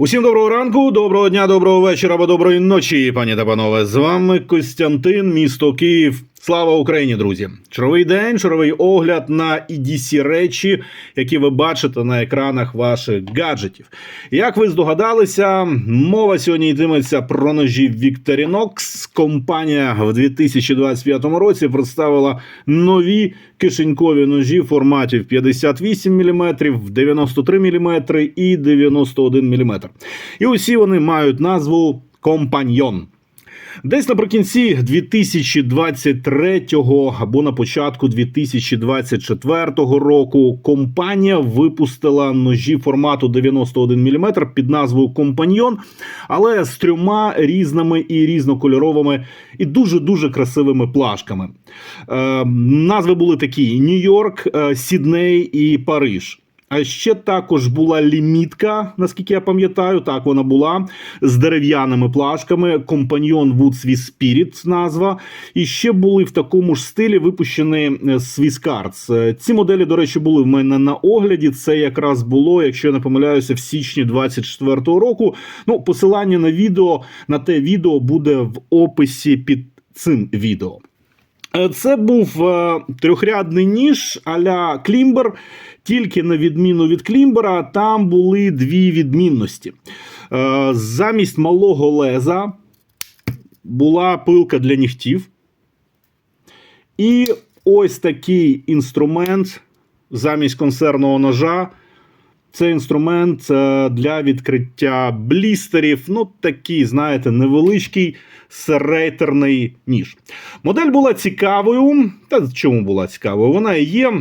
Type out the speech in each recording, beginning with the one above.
Усім доброго ранку, доброго дня, доброго вечора або доброї ночі, пані та панове. З вами Костянтин, місто Київ. Слава Україні, друзі! Черговий день, черговий огляд на EDC речі, які ви бачите на екранах ваших гаджетів. Як ви здогадалися, мова сьогодні йтиметься про ножі Victorinox. Компанія в 2025 році представила нові кишенькові ножі форматів 58 мм, 93 мм і 91 мм. І усі вони мають назву Компаньйон. Десь наприкінці 2023 або на початку 2024 року компанія випустила ножі формату 91 мм під назвою Компаньйон, але з трьома різними і різнокольоровими і дуже дуже красивими плашками. Е, назви були такі: Нью-Йорк, е, Сідней і Париж. А ще також була лімітка, наскільки я пам'ятаю, так вона була з дерев'яними плашками. Компаньйон Wood Swiss Spirit назва. І ще були в такому ж стилі випущені е, Swiss. Е, Ці моделі, до речі, були в мене на огляді. Це якраз було, якщо я не помиляюся, в січні 24-го року. Ну, посилання на відео на те відео буде в описі під цим відео. Е, Це був е, трьохрядний ніж а-ля Клімбер. Тільки на відміну від Клімбера, там були дві відмінності. Е, Замість малого леза була пилка для нігтів. І ось такий інструмент замість консервного ножа. Це інструмент е, для відкриття блістерів. Ну, такий, знаєте, невеличкий серейтерний ніж. Модель була цікавою. Та чому була цікавою? Вона і є.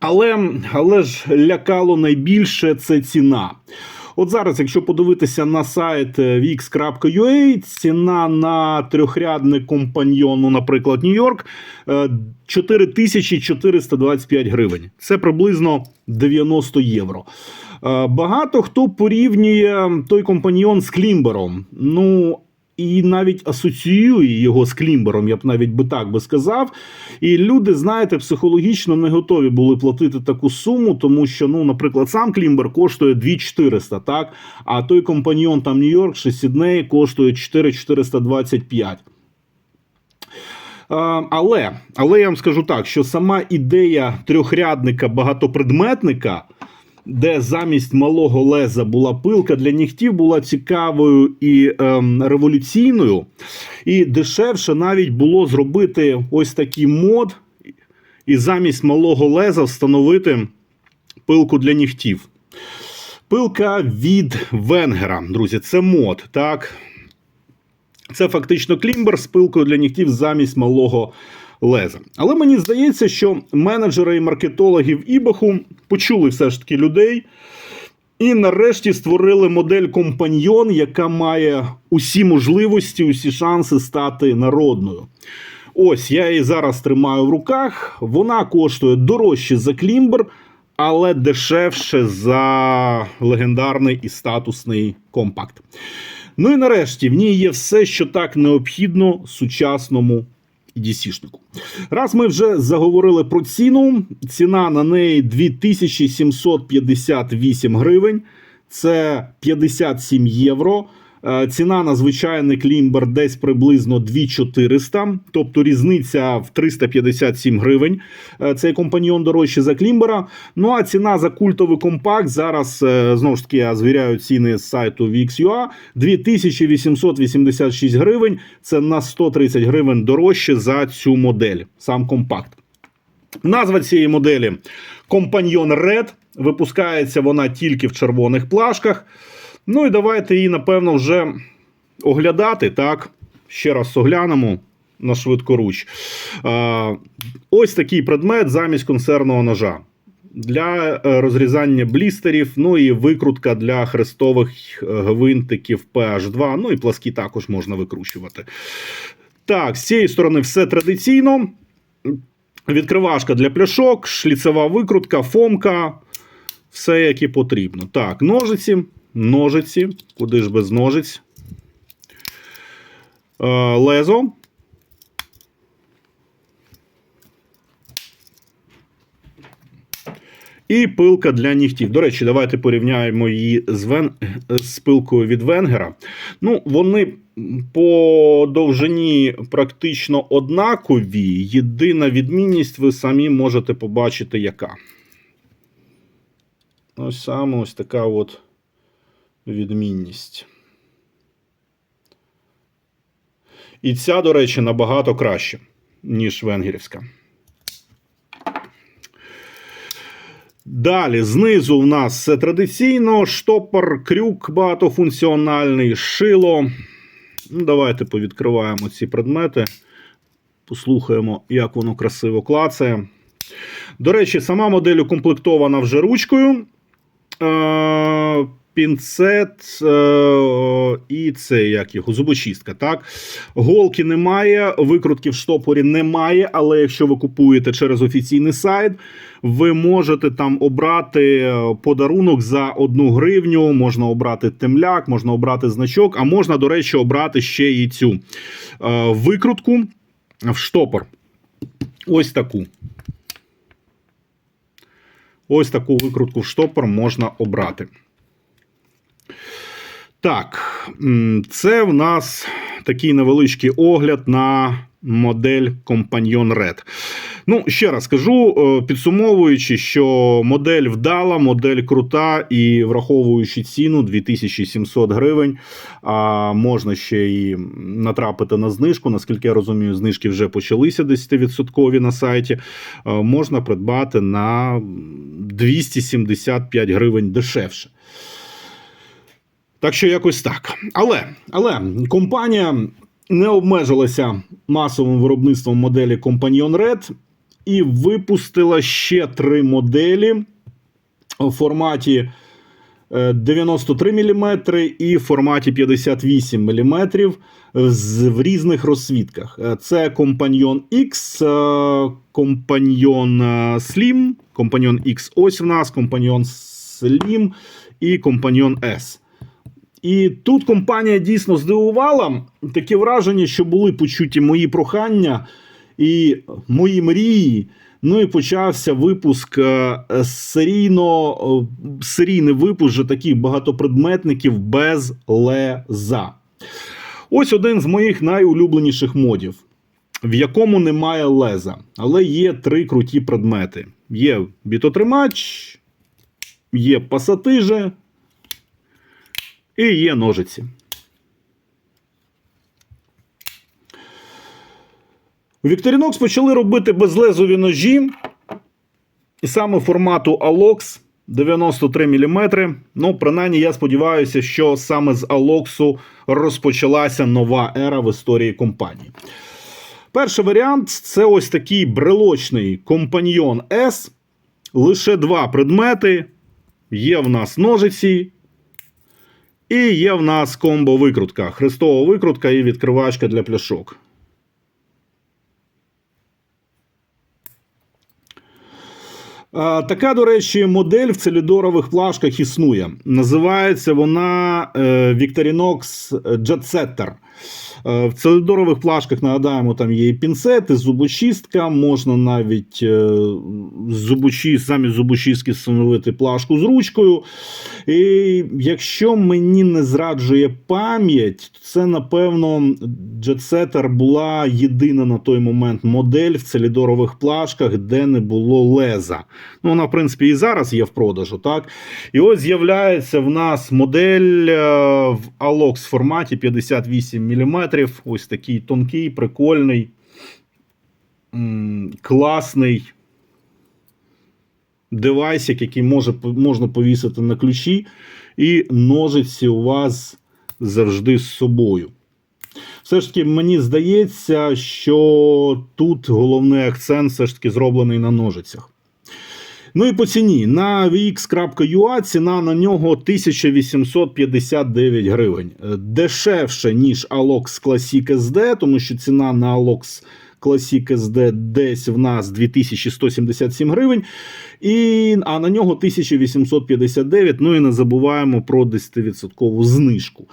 Але, але ж лякало найбільше це ціна. От зараз, якщо подивитися на сайт е, vix.ua, ціна на трьохрядний компаньйон, наприклад, Нью-Йорк, е, 4425 гривень. Це приблизно 90 євро. Е, Багато хто порівнює той компаньйон з Клімбером. Ну, і навіть асоціює його з Клімбером, я б навіть би так би сказав. І люди, знаєте, психологічно не готові були платити таку суму, тому що, ну, наприклад, сам Клімбер коштує 2400, так? А той компаньйон там Нью-Йорк чи Сідней коштує 4425. Е, Але, але я вам скажу так, що сама ідея трьохрядника багатопредметника, де замість малого леза була пилка для нігтів, була цікавою і ем, революційною. І дешевше навіть було зробити ось такий мод, і замість малого леза встановити пилку для нігтів. Пилка від Венгера, друзі, це мод, так? Це фактично клімбер з пилкою для нігтів замість малого леза. Але мені здається, що менеджери і маркетологи в Ібаху почули все ж таки людей і нарешті створили модель компаньйон, яка має усі можливості, усі шанси стати народною. Ось я її зараз тримаю в руках. Вона коштує дорожче за клімбер, але дешевше за легендарний і статусний компакт. Ну і нарешті в ній є все, що так необхідно сучасному EDC-шнику. Раз ми вже заговорили про ціну, ціна на неї 2758 гривень, це 57 євро. Е, Ціна на звичайний клімбер десь приблизно 2400, тобто різниця в 357 гривень. Е, Цей компаньйон дорожче за клімбера. Ну а ціна за культовий компакт зараз е, знову ж таки я звіряю ціни з сайту VXUA 2886 гривень. Це на 130 гривень дорожче за цю модель, сам компакт. Назва цієї моделі Компаньйон Red. Випускається вона тільки в червоних плашках. Ну і давайте її, напевно, вже оглядати. Так, ще раз оглянемо на швидкоруч. Ось такий предмет замість консервного ножа. Для е, розрізання блістерів, ну і викрутка для хрестових е, гвинтиків PH2. Ну і пласкі також можна викручувати. Так, з цієї сторони все традиційно. Відкривашка для пляшок, шліцева викрутка, фомка. Все, як і потрібно. Так, ножиці. Ножиці. Куди ж без ножиць? Е, лезо. І пилка для нігтів. До речі, давайте порівняємо її з, вен... з пилкою від Венгера. Ну, вони по довжині практично однакові. Єдина відмінність, ви самі можете побачити, яка. Ось саме ось така от відмінність. І ця, до речі, набагато краще, ніж венгерівська. Далі, знизу в нас все традиційно: штопор, крюк багатофункціональний, шило. Ну, Давайте повідкриваємо ці предмети. Послухаємо, як воно красиво клацає. До речі, сама модель укомплектована вже ручкою. Пінцет е, і це як його зубочистка. Так? Голки немає, викрутки в штопорі немає, але якщо ви купуєте через офіційний сайт, ви можете там обрати е, подарунок за одну гривню, можна обрати темляк, можна обрати значок, а можна, до речі, обрати ще і цю е, викрутку в штопор. Ось таку. Ось таку викрутку в штопор можна обрати. Так, це в нас такий невеличкий огляд на модель Companion Red. Ну, ще раз скажу, е, підсумовуючи, що модель вдала, модель крута і враховуючи ціну 2700 гривень, а можна ще і натрапити на знижку. Наскільки я розумію, знижки вже почалися 10% на сайті. е, Можна придбати на 275 гривень дешевше. Так що якось так. Але, але компанія не обмежилася масовим виробництвом моделі Companion Red і випустила ще три моделі в форматі е, 93 мм і в форматі 58 мм в різних розсвітках. Е, Це Companion X, е, Companion е, Slim, Companion X ось в нас, Companion Slim і Companion S. І тут компанія дійсно здивувала. Таке враження, що були почуті мої прохання і мої мрії. Ну і почався випуск е, серійно, е, серійний випуск вже таких багатопредметників без леза. Ось один з моїх найулюбленіших модів, в якому немає леза, але є три круті предмети: є бітотримач, є пасатижи і є ножиці. Victorinox почали робити безлезові ножі, і саме формату Alox 93 мм. Ну, принаймні, я сподіваюся, що саме з Alox розпочалася нова ера в історії компанії. Перший варіант це ось такий брелочний компаньйон S. Лише два предмети. Є в нас ножиці, і є в нас комбо-викрутка, хрестова викрутка і відкривачка для пляшок. Така, до речі, модель в целідорових плашках існує. Називається вона е, Victorinox Jet Setter. Е, В целідорових плашках, нагадаємо, там є і пінцети, зубочистка, можна навіть е, зубочист, самі зубочистки встановити плашку з ручкою. І якщо мені не зраджує пам'ять, це, напевно, Jetsetter була єдина на той момент модель в целідорових плашках, де не було леза. Ну, вона, в принципі, і зараз є в продажу. так? І ось з'являється в нас модель е, в Alox форматі 58 мм. Ось такий тонкий, прикольний, класний девайсик, який може, можна повісити на ключі, і ножиці у вас завжди з собою. Все ж таки, мені здається, що тут головний акцент все ж таки зроблений на ножицях. Ну і по ціні. На vx.ua ціна на нього 1859 гривень. Е, Дешевше, ніж Alox Classic SD, тому що ціна на Alox Classic SD десь в нас 2177 гривень. І, а на нього 1859. Ну і не забуваємо про 10% знижку.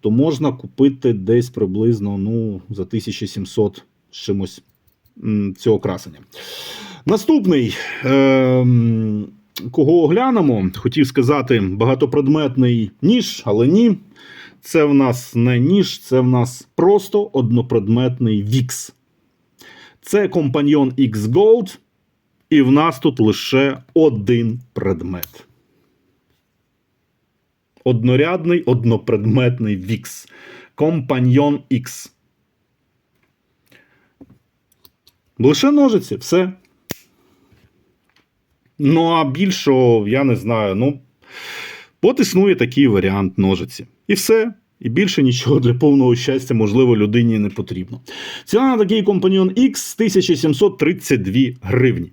То можна купити десь приблизно ну, за 1700 з чимось цього красення. Наступний ем, кого оглянемо, хотів сказати багатопредметний ніж, але ні. Це в нас не ніж, це в нас просто однопредметний VIX. Це компаньйон X Gold, і в нас тут лише один предмет. Однорядний однопредметний VIX. Компаньйон X. Лише ножиці, все. Ну, а більшого, я не знаю. Ну, от існує такий варіант ножиці. І все. І більше нічого для повного щастя, можливо, людині не потрібно. Ціна на такий компаньон X 1732 гривні.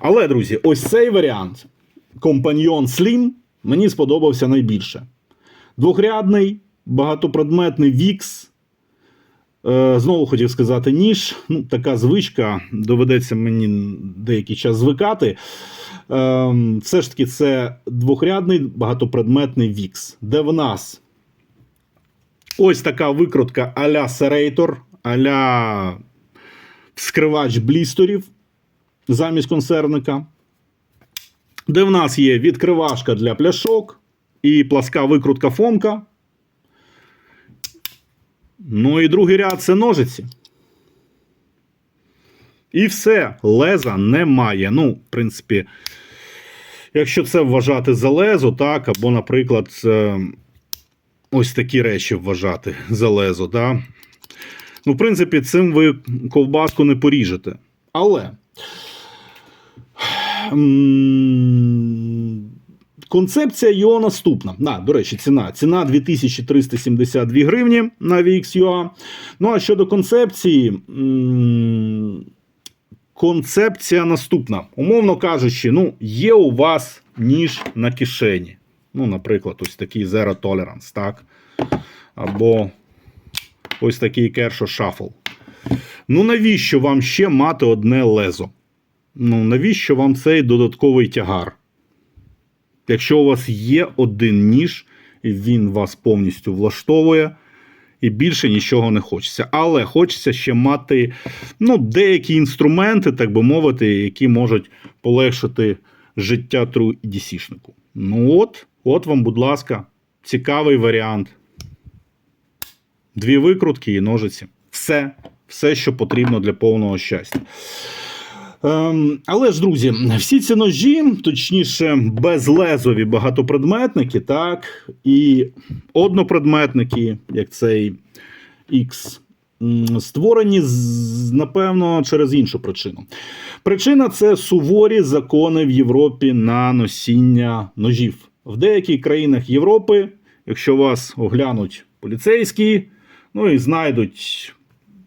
Але, друзі, ось цей варіант компаньйон Slim мені сподобався найбільше. Двохрядний, багатопредметний VIX. Е, Знову хотів сказати ніж. Ну, така звичка, доведеться мені деякий час звикати. Е, Все ж таки, це двохрядний багатопредметний VIX, де в нас ось така викрутка а-ля Serrator, а-ля вскривач блістерів замість консервника. Де в нас є відкривашка для пляшок і пласка викрутка фомка. Ну і другий ряд це ножиці. І все, леза немає. Ну, в принципі, якщо це вважати за лезо, так, або, наприклад, ось такі речі вважати за лезо, так. Ну, в принципі, цим ви ковбаску не поріжете. Але. Концепція його наступна. На, до речі, ціна. Ціна 2372 гривні на VXUA. Ну а щодо концепції, концепція наступна. Умовно кажучи, ну, є у вас ніж на кишені. Ну, наприклад, ось такий Zero Tolerance, так? Або ось такий Kershaw Shuffle. Ну, навіщо вам ще мати одне лезо? Ну, навіщо вам цей додатковий тягар? Якщо у вас є один ніж, він вас повністю влаштовує, і більше нічого не хочеться. Але хочеться ще мати ну, деякі інструменти, так би мовити, які можуть полегшити життя тру EDC-шнику. Ну от, от вам, будь ласка, цікавий варіант. Дві викрутки і ножиці. Все, все, що потрібно для повного щастя. Ем, але ж, друзі, всі ці ножі, точніше, безлезові багатопредметники, так, і однопредметники, як цей X, створені, напевно, через іншу причину. Причина це суворі закони в Європі на носіння ножів. В деяких країнах Європи, якщо вас оглянуть поліцейські, ну і знайдуть,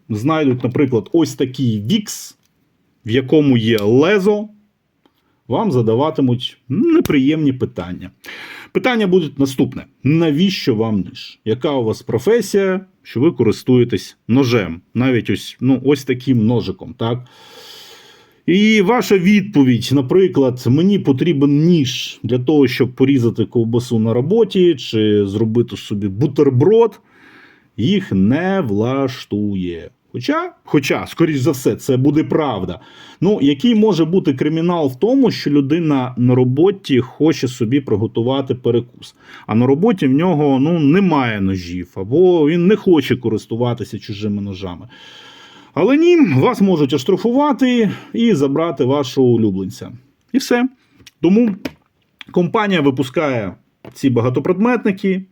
знайдуть, наприклад, ось такий вікс в якому є лезо, вам задаватимуть неприємні питання. Питання будуть наступне: навіщо вам ніж? Яка у вас професія, що ви користуєтесь ножем? Навіть ось, ну, ось таким ножиком, так? І ваша відповідь, наприклад, мені потрібен ніж для того, щоб порізати ковбасу на роботі чи зробити собі бутерброд, їх не влаштує. Хоча, хоча, скоріш за все, це буде правда. Ну, який може бути кримінал в тому, що людина на роботі хоче собі приготувати перекус, а на роботі в нього ну, немає ножів, або він не хоче користуватися чужими ножами. Але ні, вас можуть оштрафувати і забрати вашого улюбленця. І все. Тому компанія випускає ці багатопредметники.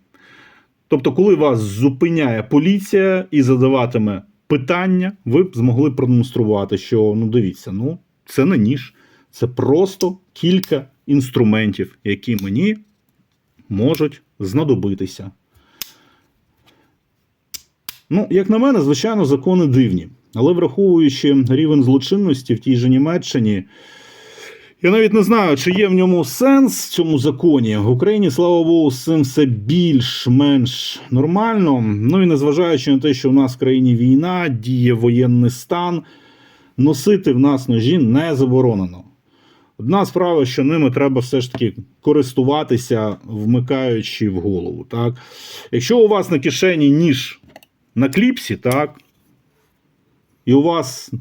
Тобто, коли вас зупиняє поліція і задаватиме питання, ви б змогли продемонструвати, що ну дивіться, ну це не ніж, це просто кілька інструментів, які мені можуть знадобитися. Ну, як на мене, звичайно, закони дивні. Але враховуючи рівень злочинності в тій же Німеччині, я навіть не знаю, чи є в ньому сенс в цьому законі. В Україні, слава Богу, з цим все більш-менш нормально. Ну і незважаючи на те, що в нас в країні війна, діє воєнний стан, носити в нас ножі не заборонено. Одна справа, що ними треба все ж таки користуватися, вмикаючи в голову. Так? Якщо у вас на кишені ніж на кліпсі, так, і у вас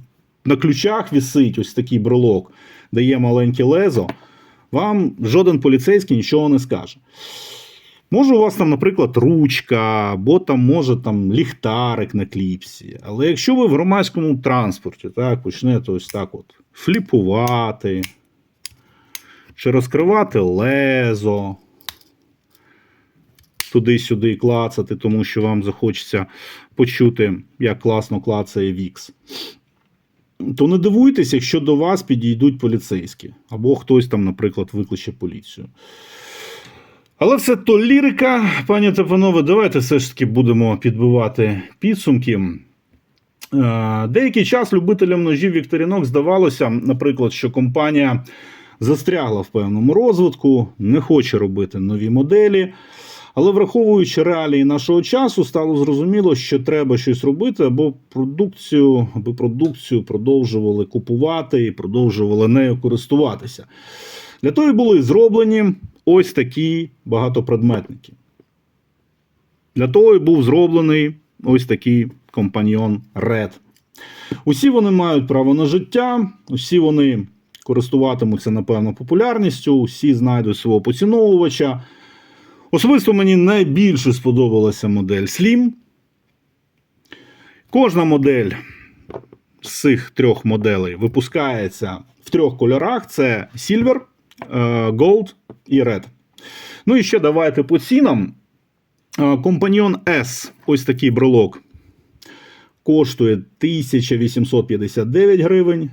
на ключах висить ось такий брелок, де є маленьке лезо, вам жоден поліцейський нічого не скаже. Може, у вас там, наприклад, ручка, або там може там ліхтарик на кліпсі. Але якщо ви в громадському транспорті так, почнете ось так от фліпувати, чи розкривати лезо, туди-сюди клацати, тому що вам захочеться почути, як класно клацає Вікс. То не дивуйтесь, якщо до вас підійдуть поліцейські, або хтось там, наприклад, викличе поліцію. Але все то лірика, пані та панове, давайте все ж таки будемо підбивати підсумки. Е, Деякий час любителям ножів Вікторінок здавалося, наприклад, що компанія застрягла в певному розвитку, не хоче робити нові моделі. Але враховуючи реалії нашого часу, стало зрозуміло, що треба щось робити, або продукцію, аби продукцію продовжували купувати і продовжували нею користуватися. Для того і були зроблені ось такі багатопредметники. Для того і був зроблений ось такий компаньйон Red. Усі вони мають право на життя, усі вони користуватимуться, напевно, популярністю, усі знайдуть свого поціновувача. Особисто мені найбільше сподобалася модель Slim. Кожна модель з цих трьох моделей випускається в трьох кольорах: це Silver, е, Gold і Red. Ну і ще давайте по цінам. Е, Компаньйон S, ось такий брелок, коштує 1859 гривень.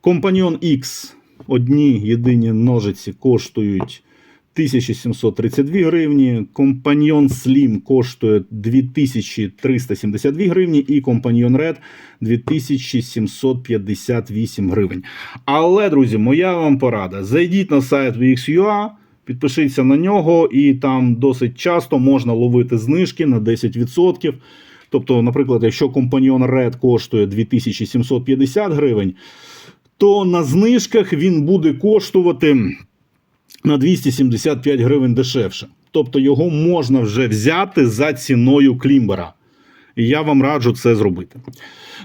Компаньйон X, одні єдині ножиці коштують 1732 гривні. Компаньйон Slim коштує 2372 гривні, і компаньйон Red 2758 гривень. Але, друзі, моя вам порада: зайдіть на сайт VXUA, підпишіться на нього, і там досить часто можна ловити знижки на 10%. Тобто, наприклад, якщо компаньйон Red коштує 2750 гривень, то на знижках він буде коштувати на 275 гривень дешевше. Тобто його можна вже взяти за ціною клімбера. І я вам раджу це зробити.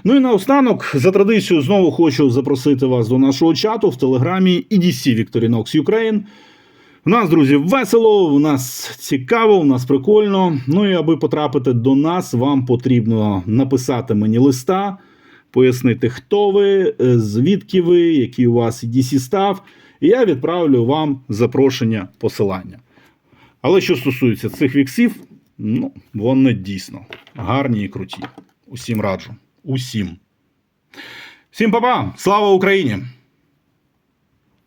Ну і наостанок, за традицією, знову хочу запросити вас до нашого чату в телеграмі EDC Victorinox Ukraine. У нас, друзі, весело, у нас цікаво, у нас прикольно. Ну і аби потрапити до нас, вам потрібно написати мені листа, пояснити, хто ви, е, звідки ви, який у вас EDC став. І я відправлю вам запрошення посилання. Але що стосується цих віксів, ну, вони дійсно гарні і круті. Усім раджу. Усім. Всім па-па! Слава Україні!